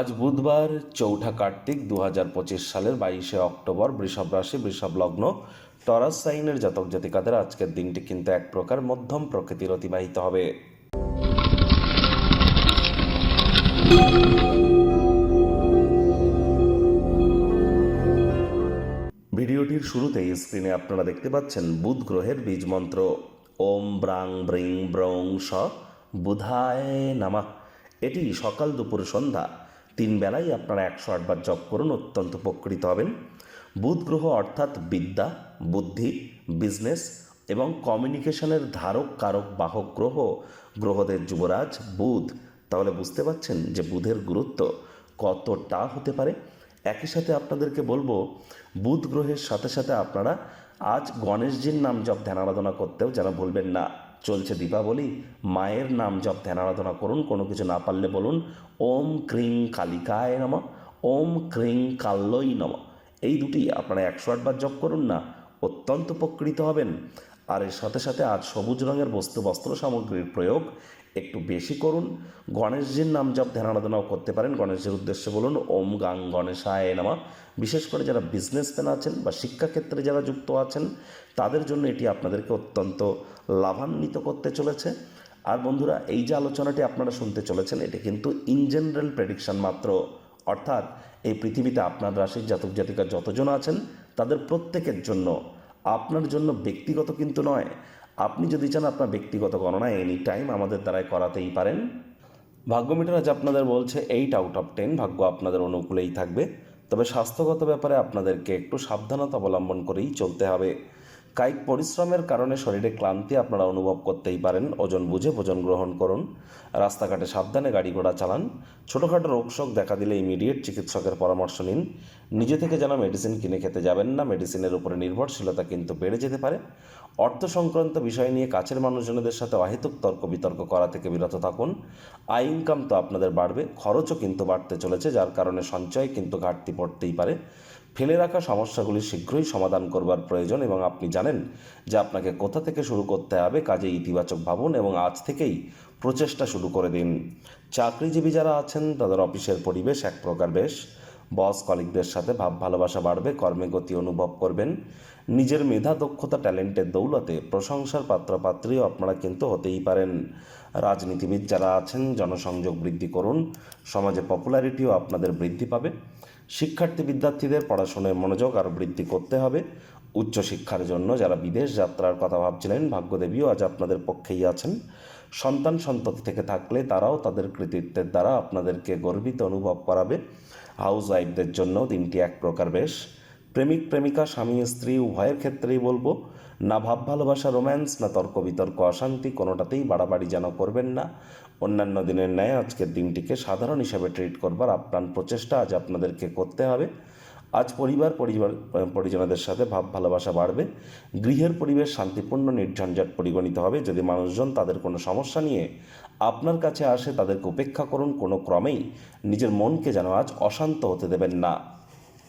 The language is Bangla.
আজ বুধবার, চৌঠা কার্তিক দু হাজার পঁচিশ সালের বাইশে অক্টোবর, বৃষভ রাশি, বৃষভ লগ্ন, টরাস সাইনের জাতক জাতিকাদের আজকের দিনটি কিন্তু এক প্রকার মধ্যম প্রকৃতির অতিবাহিত হবে। ভিডিওটির শুরুতেই স্ক্রিনে আপনারা দেখতে পাচ্ছেন বুধ গ্রহের বীজ মন্ত্র। ওম ব্রাং ব্রিং ব্রং স বুধায় নামা। এটি সকাল দুপুর সন্ধ্যা তিন বেলায় আপনারা একশো আটবার জপ করুন, অত্যন্ত উপকৃত হবেন। বুধ গ্রহ অর্থাৎ বিদ্যা, বুদ্ধি বিজনেস এবং কমিউনিকেশনের ধারক, কারক, বাহক গ্রহ, গ্রহদের যুবরাজ, বুধ। তাহলে বুঝতে পারছেন যে বুধের গুরুত্ব কতটা হতে পারে? একই সাথে আপনাদেরকে বলব বুধ গ্রহের সাথে সাথে আপনারা আজ গণেশজির নাম জপ, ধ্যান, আরাধনা করতেও যেন ভুলবেন না। চলছে দীপাবলি। মায়ের নাম জপ, ধ্যান, আরাধনা করুন, কোনো কিছু না পারলে বলুন, ওম ক্রিং কালিকায় নম, ওম ক্রিং কাল্লই নম। এই দুটি আপনারা একশো আটবার জপ করুন না, অত্যন্ত উপকৃত হবেন। আর এর সাথে সাথে আজ সবুজ রঙের বস্তু বস্ত্র সামগ্রীর প্রয়োগ একটু বেশি করুন। গণেশজির নাম জপ ধ্যান আরাধনাও করতে পারেন। গণেশের উদ্দেশ্যে বলুন, ওম গাং গণেশ গণেশায় নামা। বিশেষ করে যারা বিজনেসম্যান আছেন বা শিক্ষাক্ষেত্রে যারা যুক্ত আছেন, তাদের জন্য এটি আপনাদেরকে অত্যন্ত লাভান্বিত করতে চলেছে। আর বন্ধুরা, এই যে আলোচনাটি আপনারা শুনতে চলেছেন, এটি কিন্তু ইন জেনারেল প্রেডিকশন মাত্র। অর্থাৎ এই পৃথিবীতে আপনার রাশির জাতক জাতিকা যতজন আছেন, তাদের প্রত্যেকের জন্য, আপনার জন্য ব্যক্তিগত কিন্তু নয় আপনি যদি চান আপনার ব্যক্তিগত গণনা এনি টাইম আমাদের দ্বারাই করাতেই পারেন। ভাগ্য মিটার আজ আপনাদের বলছে এইট আউট অফ টেন ভাগ্য আপনাদের অনুকূলেই থাকবে। তবে স্বাস্থ্যগত ব্যাপারে আপনাদেরকে একটু সাবধানতা অবলম্বন করেই চলতে হবে। কায়িক পরিশ্রমের কারণে শরীরে ক্লান্তি আপনারা অনুভব করতেই পারেন। ওজন বুঝে ভোজন গ্রহণ করুন। রাস্তাঘাটে সাবধানে গাড়ি ঘোড়া চালান। ছোটোখাটো রোগশোক দেখা দিলে ইমিডিয়েট চিকিৎসকের পরামর্শ নিন। নিজে থেকে যেন মেডিসিন কিনে খেতে যাবেন না মেডিসিনের উপরে নির্ভরশীলতা কিন্তু বেড়ে যেতে পারে। অর্থ সংক্রান্ত বিষয় নিয়ে কাছের মানুষজনদের সাথে অহেতুক তর্ক বিতর্ক করা থেকে বিরত থাকুন। আয় ইনকাম তো আপনাদের বাড়বে, খরচও কিন্তু বাড়তে চলেছে, যার কারণে সঞ্চয় কিন্তু ঘাটতি পড়তেই পারে। ফেলে রাখা সমস্যাগুলি শীঘ্রই সমাধান করবার প্রয়োজন এবং আপনি জানেন যে আপনাকে কোথা থেকে শুরু করতে হবে, কাজে ইতিবাচক ভাবুন এবং আজ থেকেই প্রচেষ্টা শুরু করে দিন। চাকরিজীবী যারা আছেন, তাদের অফিসের পরিবেশ এক প্রকার বেশ। বস কলিগদের সাথে ভাব ভালোবাসা বাড়বে, কর্মে গতি অনুভব করবেন। নিজের মেধা, দক্ষতা, ট্যালেন্টের দৌলতে প্রশংসার পাত্রপাত্রীও আপনারা কিন্তু হতেই পারেন। রাজনীতিবিদ যারা আছেন, জনসংযোগ বৃদ্ধি করুন। সমাজে পপুলারিটিও আপনাদের বৃদ্ধি পাবে। শিক্ষার্থী বিদ্যার্থীদের পড়াশোনায় মনোযোগ আরও বৃদ্ধি করতে হবে। উচ্চশিক্ষার জন্য যারা বিদেশ যাত্রার কথা ভাবছিলেন, ভাগ্যদেবীও আজ আপনাদের পক্ষেই আছেন। সন্তান সন্ততি থেকে থাকলে তারাও তাদের কৃতিত্বের দ্বারা আপনাদেরকে গর্বিত অনুভব করাবে। হাউস ওয়াইফদের জন্য দিনটি এক প্রকার বেশ। প্রেমিক, প্রেমিকা, স্বামী, স্ত্রী, উভয়ের ক্ষেত্রেই বলব না ভাব ভালোবাসা রোম্যান্স না তর্ক বিতর্ক, অশান্তি, কোনোটাতেই বাড়াবাড়ি যেন করবেন না। অন্যান্য দিনের ন্যায় আজকের দিনটিকে সাধারণ হিসাবে ট্রিট করবার আপ্রাণ প্রচেষ্টা আজ আপনাদেরকে করতে হবে। আজ পরিবার পরিবার, পরিজনদের সাথে ভাব ভালোবাসা বাড়বে। গৃহের পরিবেশ শান্তিপূর্ণ, নির্ঝঞ্ঝাট পরিগণিত হবে। যদি মানুষজন তাদের কোনো সমস্যা নিয়ে আপনার কাছে আসে, তাদেরকে উপেক্ষা করুন। কোনো ক্রমেই নিজের মনকে যেন আজ অশান্ত হতে দেবেন না।